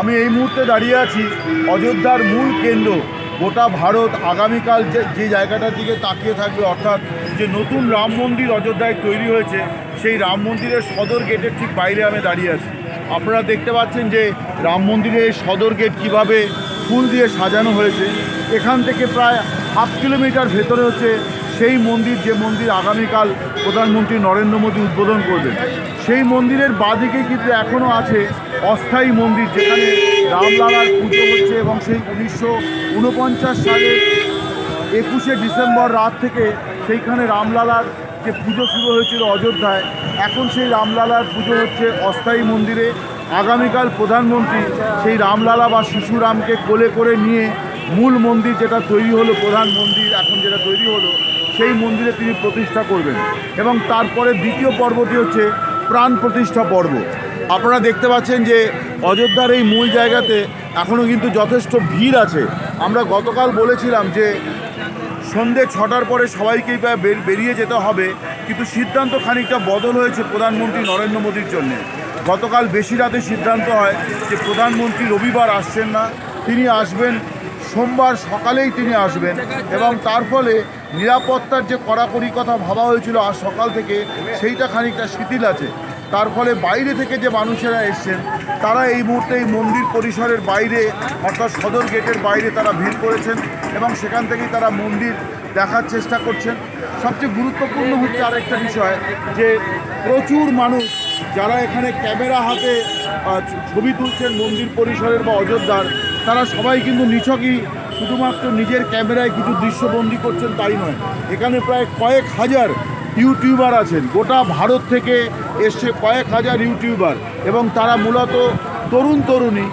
আমি এই মুহূর্তে দাঁড়িয়ে আছি অযোধ্যার মূল কেন্দ্র। গোটা ভারত আগামীকাল যে যে জায়গাটার দিকে তাকিয়ে থাকবে, অর্থাৎ যে নতুন রাম মন্দির অযোধ্যায় তৈরি হয়েছে, সেই রাম মন্দিরের সদর গেটের ঠিক বাইরে আমি দাঁড়িয়ে আছি। আপনারা দেখতে পাচ্ছেন যে রাম মন্দিরের সদর গেট কীভাবে ফুল দিয়ে সাজানো হয়েছে। এখান থেকে প্রায় হাফ কিলোমিটার ভেতরে হচ্ছে সেই মন্দির যে মন্দির আগামীকাল প্রধানমন্ত্রী নরেন্দ্র মোদী উদ্বোধন করবেন, সেই মন্দিরের বাদিকে কিন্তু এখনও আছে অস্থায়ী মন্দির যেখানে রামলালার পুজো হচ্ছে এবং সেই উনিশশো উনপঞ্চাশ সালের একুশে ডিসেম্বর রাত থেকে সেইখানে রামলালার যে পুজো শুরু হয়েছিল অযোধ্যায়, এখন সেই রামলালার পুজো হচ্ছে অস্থায়ী মন্দিরে। আগামীকাল প্রধানমন্ত্রী সেই রামলালা বা শিশুরামকে কোলে করে নিয়ে মূল মন্দির যেটা তৈরি হলো, প্রধান মন্দির এখন যেটা তৈরি হলো সেই মন্দিরে তিনি প্রতিষ্ঠা করবেন। এবং তারপরে দ্বিতীয় পর্বটি হচ্ছে প্রাণ প্রতিষ্ঠা পর্ব। আপনারা দেখতে পাচ্ছেন যে অযোধ্যার এই মূল জায়গাতে এখনও কিন্তু যথেষ্ট ভিড় আছে। আমরা গতকাল বলেছিলাম যে সন্ধে ছটার পরে সবাইকেই প্রায় বের- বেরিয়ে যেতে হবে। কিন্তু সিদ্ধান্ত খানিকটা বদল হয়েছে প্রধানমন্ত্রী নরেন্দ্র মোদীর জন্য। গতকাল বেশি রাতে সিদ্ধান্ত হয় যে প্রধানমন্ত্রী রবিবার আসছেন না। তিনি আসবেন, সোমবার সকালেই তিনি আসবেন এবং তার ফলে নিরাপত্তার যে কড়াকড়ি কথা ভাবা হয়েছিল আজ সকাল থেকে, সেইটা খানিকটা শিথিল আছে। তার ফলে বাইরে থেকে যে মানুষেরা এসছেন, তারা এই মুহূর্তে এই মন্দির পরিসরের বাইরে, অর্থাৎ সদর গেটের বাইরে তারা ভিড় করেছেন এবং সেখান থেকেই তারা মন্দির দেখার চেষ্টা করছেন। সবচেয়ে গুরুত্বপূর্ণ হচ্ছে আরেকটা বিষয় যে, প্রচুর মানুষ যারা এখানে ক্যামেরা হাতে ছবি তুলছেন মন্দির পরিসরের বা অযোধ্যার তারা সবাই কিন্তু নিছকই, শুধুমাত্র নিজের ক্যামেরায় কিছু দৃশ্যবন্দি করছেন তাই নয়। এখানে প্রায় কয়েক হাজার ইউটিউবার আছেন। গোটা ভারত থেকে এসছে কয়েক হাজার ইউটিউবার এবং তারা মূলত তরুণ তরুণী।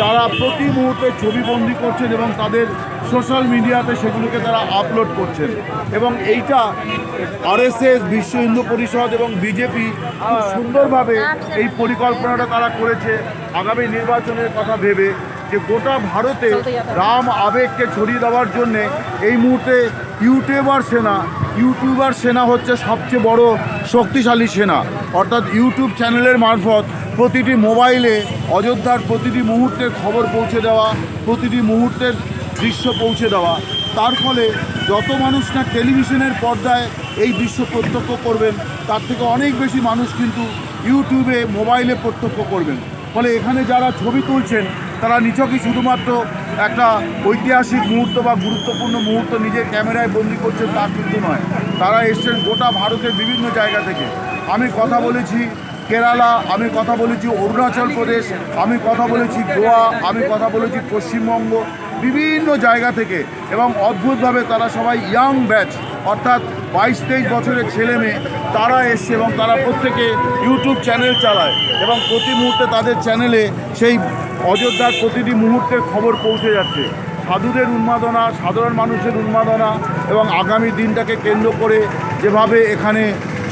তারা প্রতি মুহূর্তে ছবিবন্দি করছেন এবং তাদের সোশ্যাল মিডিয়াতে সেগুলোকে তারা আপলোড করছেন। এবং এইটা আরএসএস, বিশ্ব হিন্দু পরিষদ এবং বিজেপি সুন্দরভাবে এই পরিকল্পনাটা তারা করেছে। আগামী নির্বাচনের কথা ভেবে যে গোটা ভারতে রাম আবেগকে ছড়িয়ে দেওয়ার জন্যে এই মুহূর্তে ইউটিউবার সেনা ইউটিউবার সেনা হচ্ছে সবচেয়ে বড় শক্তিশালী সেনা। অর্থাৎ ইউটিউব চ্যানেলের মারফত প্রতিটি মোবাইলে অযোধ্যার প্রতিটি মুহূর্তের খবর পৌঁছে দেওয়া প্রতিটি মুহূর্তের দৃশ্য পৌঁছে দেওয়া। তার ফলে যত মানুষ না টেলিভিশনের পর্দায় এই দৃশ্য প্রত্যক্ষ করবেন তার থেকে অনেক বেশি মানুষ কিন্তু ইউটিউবে মোবাইলে প্রত্যক্ষ করবেন। ফলে এখানে যারা ছবি তুলছেন তারা নিছকই শুধুমাত্র একটা ঐতিহাসিক মুহূর্ত বা গুরুত্বপূর্ণ মুহূর্ত নিজের ক্যামেরায় বন্দি করছেন তা কিন্তু নয়। তারা এসছেন গোটা ভারতের বিভিন্ন জায়গা থেকে। আমি কথা বলেছি কেরালা, আমি কথা বলেছি অরুণাচল প্রদেশ, আমি কথা বলেছি গোয়া, আমি কথা বলেছি পশ্চিমবঙ্গ, বিভিন্ন জায়গা থেকে। এবং অদ্ভুতভাবে তারা সবাই ইয়াং ব্যাচ অর্থাৎ বাইশ তেইশ বছরের ছেলে মেয়ে, তারা এসছে এবং তারা প্রত্যেকে ইউটিউব চ্যানেল চালায় এবং প্রতি মুহূর্তে তাদের চ্যানেলে সেই অযোধ্যার প্রতিটি মুহূর্তের খবর পৌঁছে যাচ্ছে। সাধুদের উন্মাদনা, সাধারণ মানুষের উন্মাদনা এবং আগামী দিনটাকে কেন্দ্র করে যেভাবে এখানে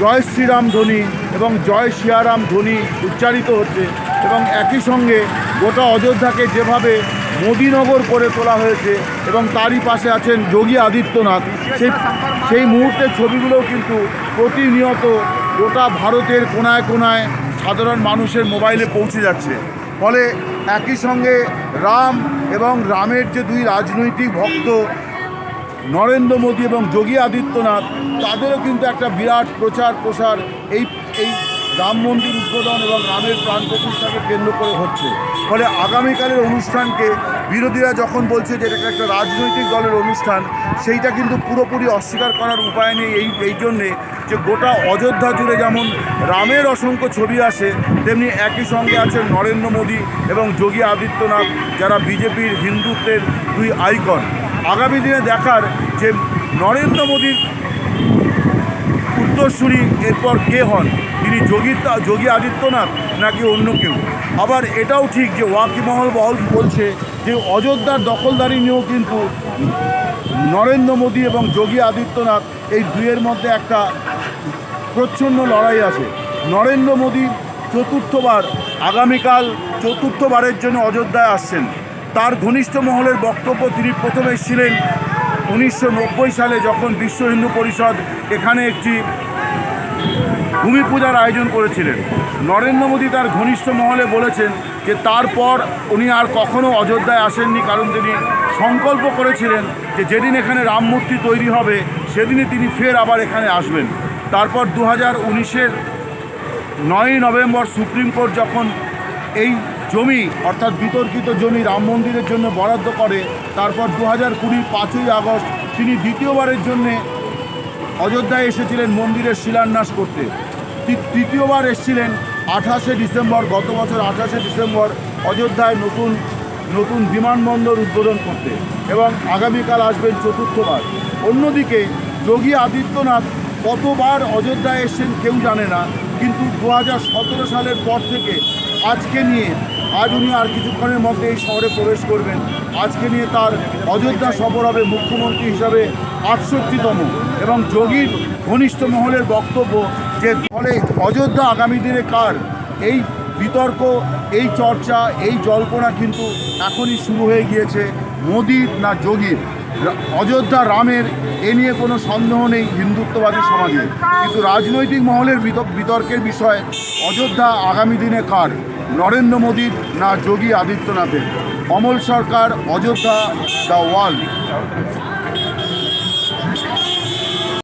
জয় শ্রীরাম ধ্বনি এবং জয় সিয়ারাম ধ্বনি উচ্চারিত হচ্ছে এবং একই সঙ্গে গোটা অযোধ্যাকে যেভাবে মোদীনগর করে তোলা হয়েছে এবং তারই পাশে আছেন যোগী আদিত্যনাথ। সেই সেই মুহূর্তের ছবিগুলোও কিন্তু প্রতিনিয়ত গোটা ভারতের কোনায় কোনায় সাধারণ মানুষের মোবাইলে পৌঁছে যাচ্ছে। ফলে একই সঙ্গে রাম এবং রামের যে দুই রাজনৈতিক ভক্ত নরেন্দ্র মোদী এবং যোগী আদিত্যনাথ, তাদেরও কিন্তু একটা বিরাট প্রচার প্রসার এই এই রাম মন্দির উদ্বোধন এবং রামের প্রাণ প্রতিষ্ঠাকে কেন্দ্র করে হচ্ছে। ফলে আগামীকালের অনুষ্ঠানকে বিরোধীরা যখন বলছে যে এটা একটা রাজনৈতিক দলের অনুষ্ঠান, সেইটা কিন্তু পুরোপুরি অস্বীকার করার উপায় নেই এই এই জন্যে যে গোটা অযোধ্যা জুড়ে যেমন রামের অসংখ্য ছবি আসে, তেমনি একই সঙ্গে আছেন নরেন্দ্র মোদী এবং যোগী আদিত্যনাথ যারা বিজেপির হিন্দুত্বের দুই আইকন। আগামী দিনে দেখার যে নরেন্দ্র মোদীর উত্তরসূরি এরপর কে হন? তিনি যোগী যোগী আদিত্যনাথ নাকি অন্য কেউ? আবার এটাও ঠিক যে ওয়াকিমহল বহল বলছে যে অযোধ্যার দখলদারি নিয়েও কিন্তু নরেন্দ্র মোদী এবং যোগী আদিত্যনাথ এই দুইয়ের মধ্যে একটা প্রচ্ছন্ন লড়াই আছে। নরেন্দ্র মোদী চতুর্থবার, আগামীকাল চতুর্থবারের জন্য অযোধ্যায় আসছেন। তার ঘনিষ্ঠ মহলের বক্তব্য তিনি প্রথমে ছিলেন উনিশশো নব্বই সালে যখন বিশ্ব হিন্দু পরিষদ এখানে একটি ভূমি পূজার আয়োজন করেছিলেন। নরেন্দ্র মোদী তার ঘনিষ্ঠ মহলে বলেছেন যে তারপর উনি আর কখনো অযোধ্যায় আসেননি কারণ তিনি সংকল্প করেছিলেন যে যেদিন এখানে রাম মূর্তি তৈরি হবে, সেদিনই তিনি ফের আবার এখানে আসবেন। তারপর দু হাজার উনিশের নয়ই নভেম্বর সুপ্রিম কোর্ট যখন এই জমি, অর্থাৎ বিতর্কিত জমি রাম মন্দিরের জন্য বরাদ্দ করে, তারপর দু হাজার কুড়ির পাঁচই আগস্ট তিনি দ্বিতীয়বারের জন্যে অযোধ্যায় এসেছিলেন মন্দিরের শিলান্যাস করতে। তৃতীয়বার এসেছিলেন আঠাশে ডিসেম্বর, গত বছর আঠাশে ডিসেম্বর অযোধ্যায় নতুন নতুন বিমানবন্দর উদ্বোধন করতে এবং আগামীকাল আসবেন চতুর্থবার। অন্যদিকে যোগী আদিত্যনাথ কতবার অযোধ্যায় এসেছেন কেউ জানে না, কিন্তু দু হাজার সতেরো সালের পর থেকে আজকে নিয়ে আজ উনি আর কিছুক্ষণের মধ্যে এই শহরে প্রবেশ করবেন। আজকে নিয়ে তার অযোধ্যা সফর হবে মুখ্যমন্ত্রী হিসাবে আটষট্টিতম এবং যোগীর ঘনিষ্ঠ মহলের বক্তব্য যে ফলে অযোধ্যা আগামী দিনে কার? এই বিতর্ক, এই চর্চা, এই জল্পনা কিন্তু এখনই শুরু হয়ে গিয়েছে মোদির না যোগীর। অযোধ্যা রামের এ নিয়ে কোনো সন্দেহ নেই হিন্দুত্ববাদী সমাজে। কিন্তু রাজনৈতিক মহলের বিত- বিতর্কের বিষয় অযোধ্যা আগামী দিনে কার? নরেন্দ্র মোদীর না Yogi আদিত্যনাথের? Amal Sarkar, Ayodhya, the world.